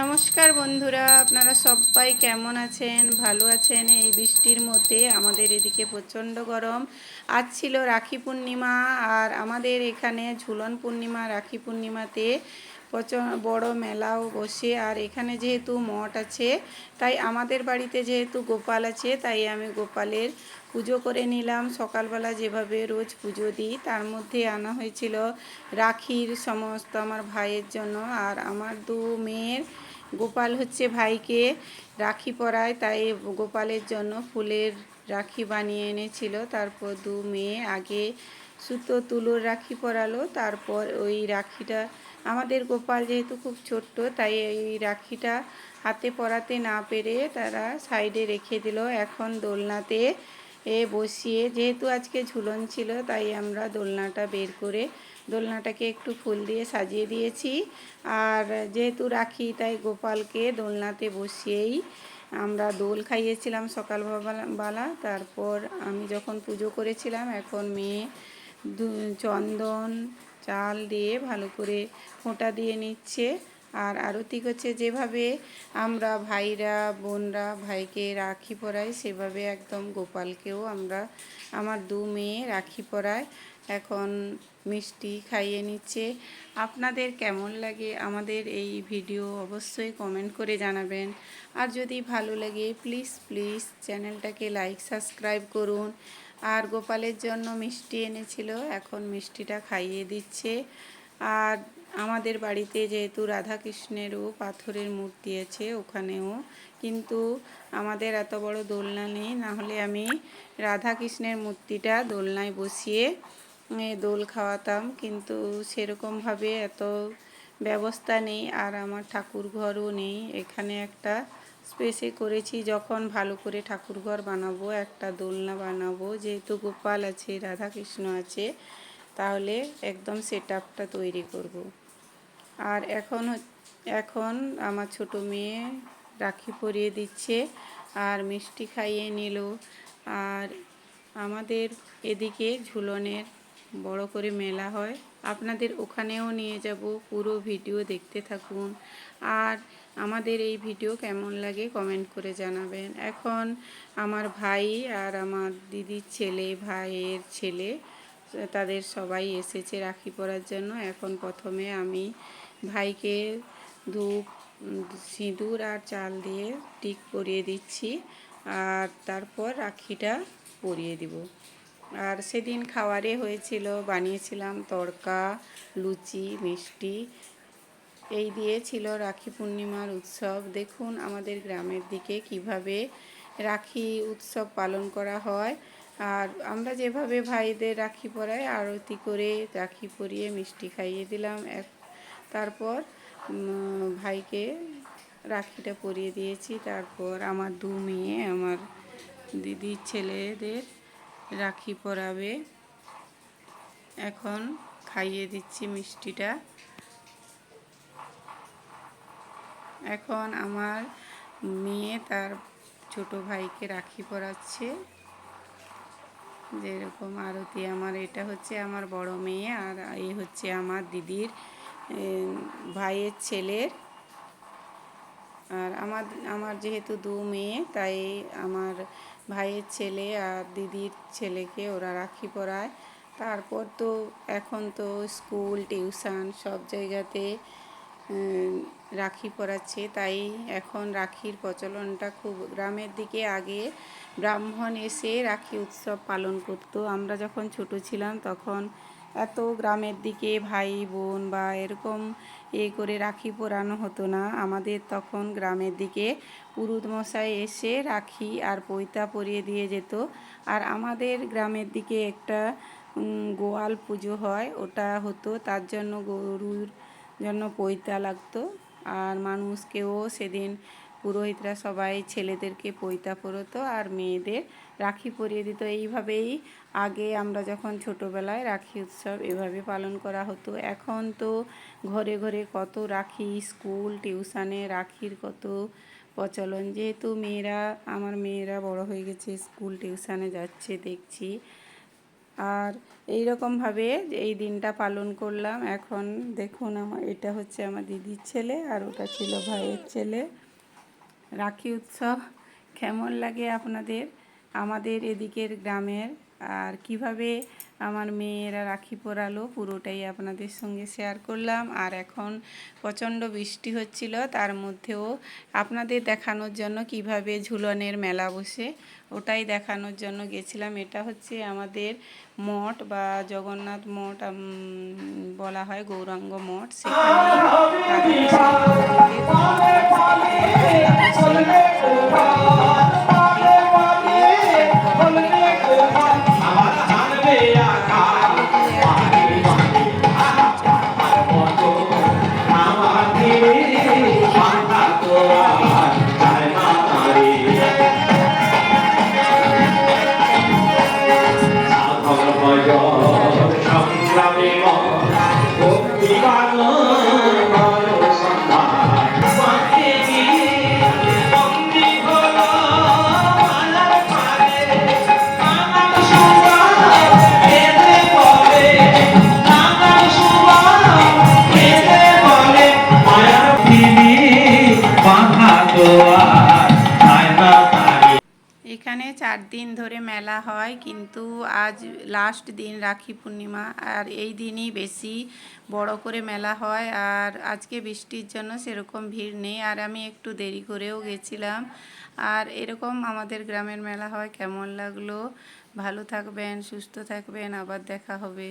নমস্কার বন্ধুরা, আপনারা সবাই কেমন আছেন? ভালো আছেন? এই বৃষ্টির মধ্যে আমাদের এদিকে প্রচণ্ড গরম। আজ ছিল রাখি পূর্ণিমা, আর আমাদের এখানে ঝুলন পূর্ণিমা, রাখি পূর্ণিমাতে প্রচণ্ড বড় মেলাও বসে। আর এখানে যেহেতু মঠ আছে, তাই আমাদের বাড়িতে যেহেতু গোপাল আছে, তাই আমি গোপালের পুজো করে নিলাম। সকালবেলা যেভাবে রোজ পুজো দিই, তার মধ্যে আনা হয়েছিল রাখির সমস্ত আমার ভাইয়ের জন্য। আর আমার দু মেয়ের, গোপাল হচ্ছে ভাইকে রাখি পরায়, তাই গোপালের জন্য ফুলের রাখি বানিয়ে এনেছিল। তারপর দু মেয়ে আগে সুতো, তুলোর রাখি পরালো। তারপর ওই রাখিটা, আমাদের গোপাল যেহেতু খুব ছোট্ট, তাই এই রাখিটা হাতে পরাতে না পেরে তারা সাইডে রেখে দিল। এখন দোলনাতে এ বসিয়ে, যেহেতু আজকে ঝুলন ছিল, তাই আমরা দোলনাটা বের করে দোলনাটাকে একটু ফুল দিয়ে সাজিয়ে দিয়েছি। আর যেহেতু রাখি, তাই গোপালকে দোলনাতে বসিয়েই আমরা দোল খাইয়েছিলাম সকাল সকালবেলা। তারপর আমি যখন পুজো করেছিলাম, এখন মেয়ে চন্দন, চাল দিয়ে ভালো করে ফোঁটা দিয়ে নিচ্ছে। আর আরতি করছে, যেভাবে আমরা ভাইরা, বোনরা, ভাইকে রাখি পরাই, সেভাবে একদম গোপালকেও আমরা, আমার দু মেয়ে রাখি পরায় এখন মিষ্টি খাইয়ে নিচ্ছে। আপনাদের কেমন লাগে আমাদের এই ভিডিও অবশ্যই কমেন্ট করে জানাবেন। আর যদি ভালো লাগে প্লিজ প্লিজ চ্যানেলটাকে লাইক সাবস্ক্রাইব করুন। আর গোপালের জন্য মিষ্টি এনেছিল, এখন মিষ্টিটা খাইয়ে দিচ্ছে। আর আমাদের বাড়িতে যেহেতু রাধাকৃষ্ণেরও পাথরের মূর্তি আছে ওখানেও, কিন্তু আমাদের এত বড় দোলনা নেই নাহলে আমি রাধাকৃষ্ণের মূর্তিটা দোলনায় বসিয়ে দোল খাওয়াতাম, কিন্তু সেরকমভাবে এত ব্যবস্থা নেই আর আমার ঠাকুর ঘরও নেই। এখানে একটা স্পেসে করেছি, যখন ভালো করে ঠাকুর ঘর বানাবো, একটা দোলনা বানাবো, যেহেতু গোপাল আছে, রাধাকৃষ্ণ আছে তাহলে একদম সেট আপটা তৈরি করব। আর এখন এখন আমার ছোট মেয়ে রাখি পরিয়ে দিচ্ছে আর মিষ্টি খাইয়ে নিল। আর আমাদের এদিকে ঝুলনের বড় করে মেলা হয়। আপনাদের ওখানেও নিয়ে যাব, পুরো ভিডিও দেখতে থাকুন। আর আমাদের এই ভিডিও কেমন লাগে কমেন্ট করে জানাবেন। এখন আমার ভাই আর আমার দিদির ছেলে, ভাইয়ের ছেলে তাদের সবাই এসেছে রাখি পরার জন্য। এখন প্রথমে আমি ভাইকে ধূপ সিঁদুর আর চাল দিয়ে টিক পরিয়ে দিচ্ছি আর তারপর রাখিটা পরিয়ে দিব। আর সেদিন খাওয়ারে হয়েছিল, বানিয়েছিলাম তড়কা, লুচি, মিষ্টি। এই দিয়ে ছিল রাখি পূর্ণিমার উৎসব। দেখুন আমাদের গ্রামের দিকে কীভাবে রাখি উৎসব পালন করা হয়। আর আমরা যেভাবে ভাইদের রাখি পরাই, আরতি করে রাখি পরিয়ে মিষ্টি খাইয়ে দিলাম। এক, তারপর ভাইকে রাখিটা পরিয়ে দিয়েছি। তারপর আমার দু মেয়ে, আমার দিদির ছেলেদের রাখি পরাবে। এখন খাইয়ে দিচ্ছি মিষ্টিটা। এখন আমার মেয়ে তার ছোট ভাইকে রাখি পরাচ্ছে। যেরকম আরতি আমার, এটা হচ্ছে আমার বড় মেয়ে আর এই হচ্ছে আমার দিদির ভাইয়ের ছেলের। আর আমার আমার যেহেতু দু মেয়ে, তাই আমার ভাইয়ের ছেলে আর দিদির ছেলেকে ওরা রাখি পরায়। তারপর তো এখন তো স্কুল, টিউশন সব জায়গাতে রাখি পরাচ্ছে। তাই এখন রাখির প্রচলনটা খুব গ্রামের দিকে আগে ব্রাহ্মণ এসে রাখি উৎসব পালন করতো। আমরা যখন ছোট ছিলাম তখন এত গ্রামের দিকে ভাই, বোন বা এরকম এ করে রাখি পরানো হতো না। আমাদের তখন গ্রামের দিকে পুরুত মশাই এসে রাখি আর পৈতা পরিয়ে দিয়ে যেত। আর আমাদের গ্রামের দিকে একটা গোয়াল পুজো হয়, ওটা হতো। তার জন্য গরুর জন্য পৈতা লাগতো। আর মানুষকেও সেদিন পুরোহিতরা সবাই ছেলেদেরকে পৈতা পরতো আর মেয়েদের রাখি পরিয়ে দিত। এইভাবেই আগে আমরা যখন ছোটোবেলায় রাখি উৎসব এভাবে পালন করা হতো। এখন তো ঘরে ঘরে কত রাখি, স্কুল, টিউশানে রাখির কত প্রচলন। যেহেতু মেয়েরা, আমার মেয়েরা বড় হয়ে গেছে, স্কুল, টিউশানে যাচ্ছে, দেখছি। আর এই রকমভাবে এই দিনটা পালন করলাম। এখন দেখুন আমার এটা হচ্ছে আমার দিদির ছেলে আর ওটা ছিল ভাইয়ের ছেলে। রাখি উৎসব, কেমন লাগে আপনাদের? আমাদের এদিকের গ্রামের আর কীভাবে আমার মেয়েরা রাখি পরালো পুরোটাই আপনাদের সঙ্গে শেয়ার করলাম। আর এখন প্রচণ্ড বৃষ্টি হচ্ছিল, তার মধ্যেও আপনাদের দেখানোর জন্য কীভাবে ঝুলনের মেলা বসে, ওটাই দেখানোর জন্য গেছিলাম। এটা হচ্ছে আমাদের মঠ বা জগন্নাথ মঠ বলা হয় গৌরাঙ্গ মঠ। সেখানে এখানে চার দিন ধরে মেলা হয়, কিন্তু আজ লাস্ট দিন রাখি পূর্ণিমা। আর এই দিনই বেশি বড় করে মেলা হয়, আর আজকে বৃষ্টির জন্য সেরকম ভিড় নেই। আর আমি একটু দেরি করেও গেছিলাম। আর এরকম আমাদের গ্রামের মেলা হয়, কেমন লাগল? ভালো থাকবেন, সুস্থ থাকবেন, আবার দেখা হবে।